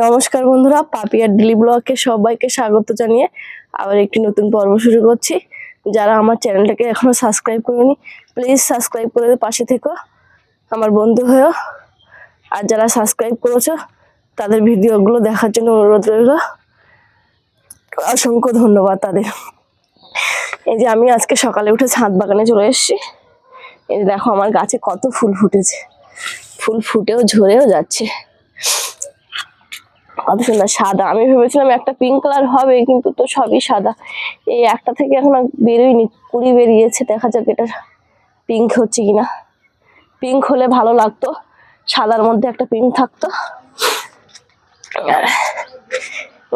নমস্কার বন্ধুরা, পাপিয়ার ডেলি ব্লগকে সবাইকে স্বাগত জানিয়ে আবার একটি নতুন পর্ব শুরু করছি। যারা আমার চ্যানেলটাকে এখনও সাবস্ক্রাইব করেনি প্লিজ সাবস্ক্রাইব করে পাশে থেকো, আমার বন্ধু হয়েও। আর যারা সাবস্ক্রাইব করেছ, তাদের ভিডিওগুলো দেখার জন্য অনুরোধ রইল। অসংখ্য ধন্যবাদ তাদের। এই যে আমি আজকে সকালে উঠে ছাদ বাগানে চলে এসেছি। এই যে দেখো আমার গাছে কত ফুল ফুটেছে। ফুল ফুটেও ঝরেও যাচ্ছে। কত সুন্দর সাদা। আমি ভেবেছিলাম একটা পিঙ্ক কালার হবে, কিন্তু তো সবই সাদা। এই একটা থেকে এখন বেরোয়নি, কুড়ি বেরিয়েছে। দেখা যাক এটা পিঙ্ক হচ্ছে কিনা। পিঙ্ক হলে ভালো লাগতো। সাদার মধ্যে একটা পিঙ্ক থাকতো।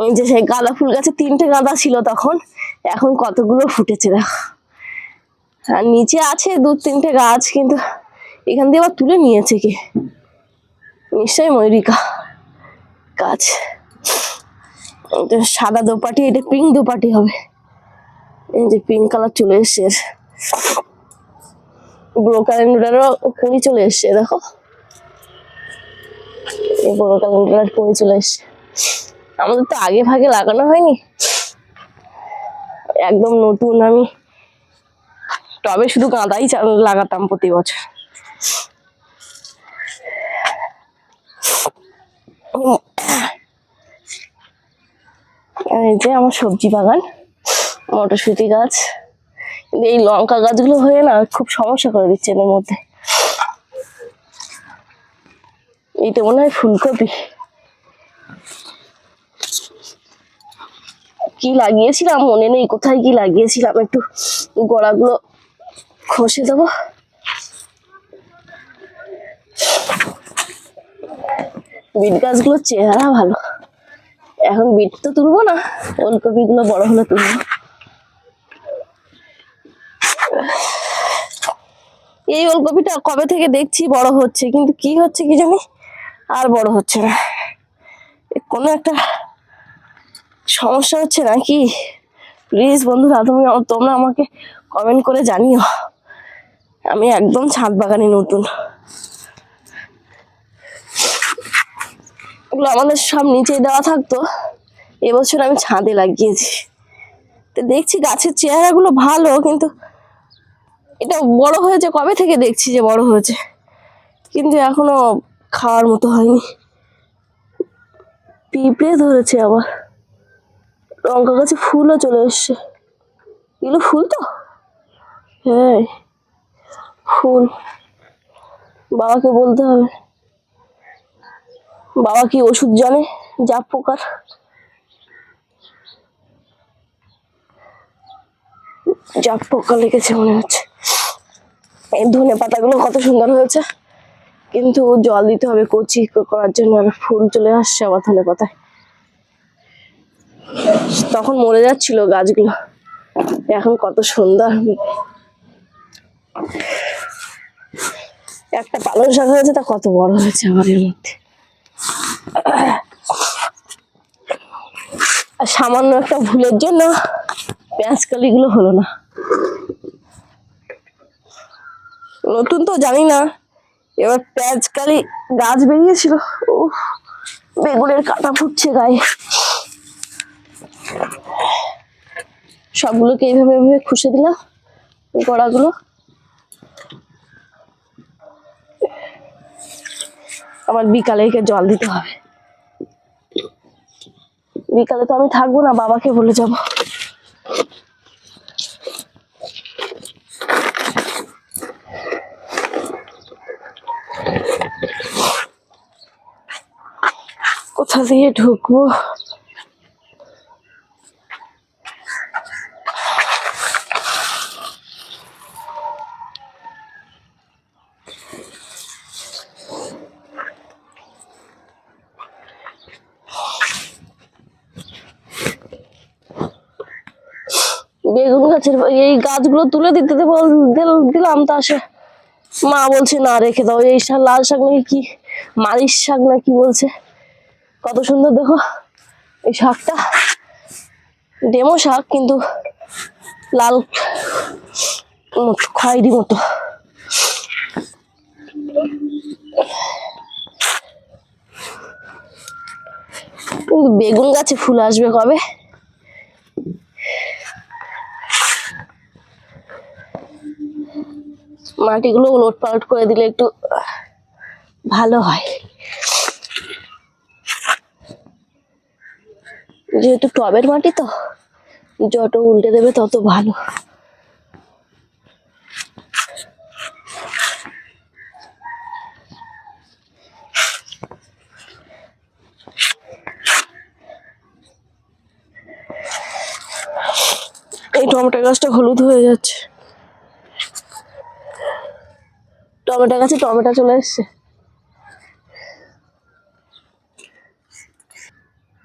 এই যে সেই গাঁদা ফুল গাছে তিনটে গাঁদা ছিল তখন। এখন কতগুলো ফুটেছে দেখো। আর নিচে আছে দু তিনটে গাছ, কিন্তু এখান দিয়ে আবার তুলে নিয়েছে কি? নিশ্চয়ই ময়ূরিকা। এটা সাদা দোপাটি, এটা পিঙ্ক দোপাটি হবে। এই যে পিঙ্ক কালার চলে এসছে। ব্রো ক্যালেন্ডারও কুড়ি চলে এসছে, দেখো। এই বড় ক্যালেন্ডার কুড়ি চলে এসছে। আমাদের তো আগে ভাগে লাগানো হয়নি। একদম নতুন, আমি টবে শুধু গাঁদাই লাগাতাম প্রতি বছর। এই যে আমার সবজি বাগান, মটরশুঁটি গাছ, কিন্তু এই লঙ্কা গাছগুলো হয়ে না খুব সমস্যা করে দিচ্ছে এদের মধ্যে। এইটা মনে হয় ফুলকপি। কি লাগিয়েছিলাম? মনে নেই কোথায় কি লাগিয়েছিলাম? একটু গোড়াগুলো খসে দেবো। বিট গাছগুলোর চেহারা ভালো। এখন বিট তো তুলবো না ওলকপি গুলো বড় হলে তুলবো। এই ওলকপিটা কবে থেকে দেখছি বড় হচ্ছে, কিন্তু কি হচ্ছে কি জানি আর বড় হচ্ছে না। কোনো একটা সমস্যা হচ্ছে নাকি? প্লিজ বন্ধুরা, তুমি তোমরা আমাকে কমেন্ট করে জানিও। আমি একদম ছাদ বাগানে নতুন। এগুলো আমাদের সব নিচে দেওয়া থাকতো। এবছর আমি ছাদে লাগিয়েছি। তো দেখছি গাছের চেহারাগুলো ভালো, কিন্তু এটা বড় হয়েছে, কবে থেকে দেখছি যে বড় হয়েছে? কিন্তু এখনও খাওয়ার মতো হয়নি। পিঁপড়ে ধরেছে আবার। লঙ্কা গাছে ফুলও চলে এসছে। এগুলো ফুল তো? হ্যাঁ ফুল। বাবাকে বলতে হবে। বাবা কি ওষুধ জানে? যা পোকার যা পোকা লেগেছে মনে হচ্ছে। এই ধনে পাতাগুলো কত সুন্দর হয়েছে। কিন্তু জল দিতে হবে কচি করার জন্য ফুল চলে আসছে আবার ধনে পাতায়। তখন মরে যাচ্ছিল গাছগুলো। এখন কত সুন্দর। একটা পালং শাক হয়েছে, তা কত বড় হয়েছে আমার এর মধ্যে। আর সামান্য একটা ভুলের জন্য পেঁয়াজ কালিগুলো হলো না। নতুন তো জানি না, এবার পেঁয়াজ কালি গাছ বেরিয়েছিল। ও বেগুনের কাটা ফুটছে গায়ে। সবগুলোকে এইভাবে এইভাবে খুশে দিলাম গোড়াগুলো। আমার বিকালে একে জল দিতে হবে। বিকালে তো আমি থাকব না, বাবাকে বলে যাব। কোথা দিয়ে ঢুকবো বেগুন গাছের এই গাছগুলো তুলে দিতে দিলাম তা সে মা বলছে, না, রেখে দাও, এই শাক, লাল শাক নাকি কি? মারিচ শাক না কি বলছে। কত সুন্দর, দেখো, এই শাকটা। ডেমো শাক, কিন্তু লাল খয়েরি মতো। বেগুন গাছে ফুল আসবে কবে? মাটিগুলো উলট পালট করে দিলে একটু ভালো হয়। যেহেতু টবের মাটি তো, যত উল্টে দেবে তত ভালো। এই টমেটো গাছটা হলুদ হয়ে যাচ্ছে। টমেটো গাছে টমেটো চলে এসছে।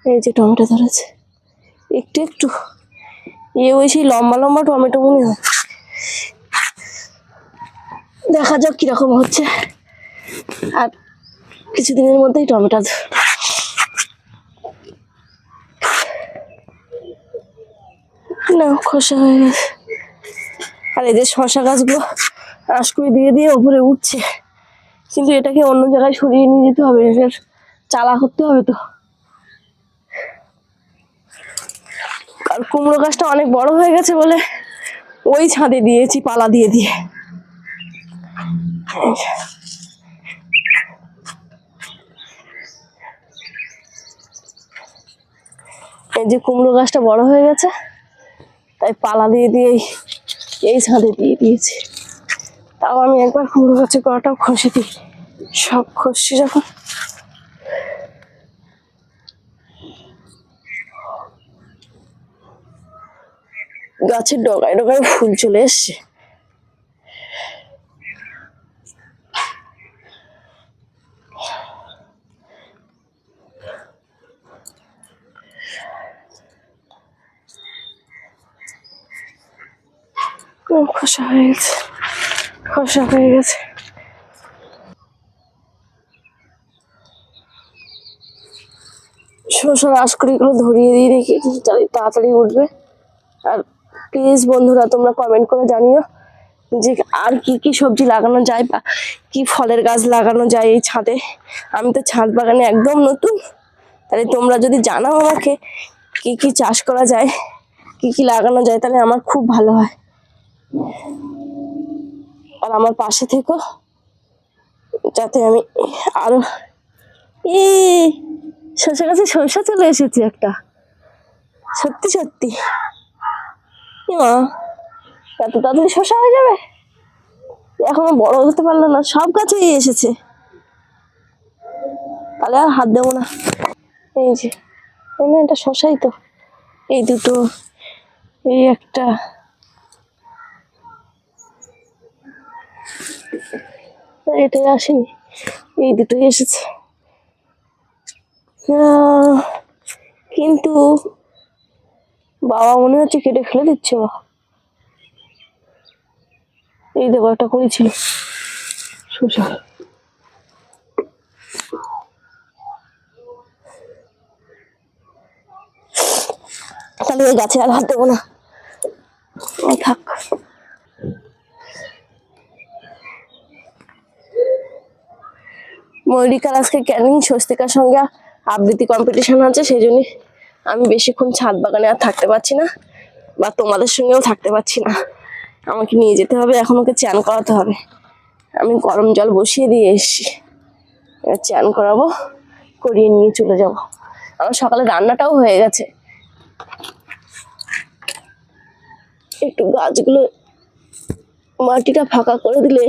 এই যে টমেটো ধরেছে। একটু একটু। এ ওই সেই লম্বা লম্বা টমেটো মনে হয়। দেখা যাক কীরকম হচ্ছে। আর কিছুদিনের মধ্যেই টমেটো না, খোসা হয়ে গেছে। আর যে শশা গাছগুলো আঁশকুড়ি দিয়ে দিয়ে ওপরে উঠছে। কিন্তু এটাকে অন্য জায়গায় সরিয়ে নিয়ে যেতে হবে, এটার চালা করতে হবে তো। আর কুমড়ো গাছটা অনেক বড় হয়ে গেছে বলে ওই ছাদে দিয়েছি, পালা দিয়ে দিয়ে। এই যে কুমড়ো গাছটা বড় হয়ে গেছে, তাই পালা দিয়ে দিয়ে এই- এই ছাদে দিয়ে দিয়েছি। তাও আমি একবার কুমড়ো গাছে করাটাও খসে দিই। সব খসছি যখন। গাছের ডগায় ডগায় ফুল চলে এসছে। খসা হয়ে গেছে। খসা হয়ে গেছে। শসার আঁশকুড়িগুলো ধরিয়ে দিয়ে দেখি তাড়াতাড়ি উঠবে। আর প্লিজ বন্ধুরা, তোমরা কমেন্ট করে জানিও যে আর কি কি সবজি লাগানো যায় বা কি ফলের গাছ লাগানো যায় এই ছাদে। আমি তো ছাদ বাগানে একদম নতুন। তাহলে তোমরা যদি জানাও আমাকে কি কি চাষ করা যায়, কি কি লাগানো যায়, তাহলে আমার খুব ভালো হয়। আর আমার পাশে থেকো। যাতে আমি আরও ই শসা গাছে সরষা চলে এসেছি একটা। সত্যি সত্যি। মা, এত তাড়াতাড়ি শসা হয়ে যাবে? এখনও বড় হতে পারল না, সব গাছেই এসেছে। তাহলে আর হাত দেবো না। এই যে এটা শসাই তো। এই দুটো, এই একটা। এটাই আসেনি। এই দুটোই এসেছে। কিন্তু বাবা মনে হচ্ছে কেটে ফেলে দিচ্ছে বা। এই দেখো, একটা করেছিল তাহলে ওই গাছে আর হাত দেবো না। থাক। ময়ূরিকার আজকে ক্যানিং, স্বস্তিকার সঙ্গে আবৃত্তি কম্পিটিশন আছে, সেই জন্য আমি বেশিক্ষণ ছাদ বাগানে আর থাকতে পারছি না, বা তোমাদের সঙ্গেও থাকতে পারছি না। আমাকে নিয়ে যেতে হবে, এখন ওকে চান করাতে হবে। আমি গরম জল বসিয়ে দিয়ে এসেছি। চান করাবো, করিয়ে নিয়ে চলে যাব। আমার সকালে রান্নাটাও হয়ে গেছে। একটু গাছগুলো মাটিটা ফাঁকা করে দিলে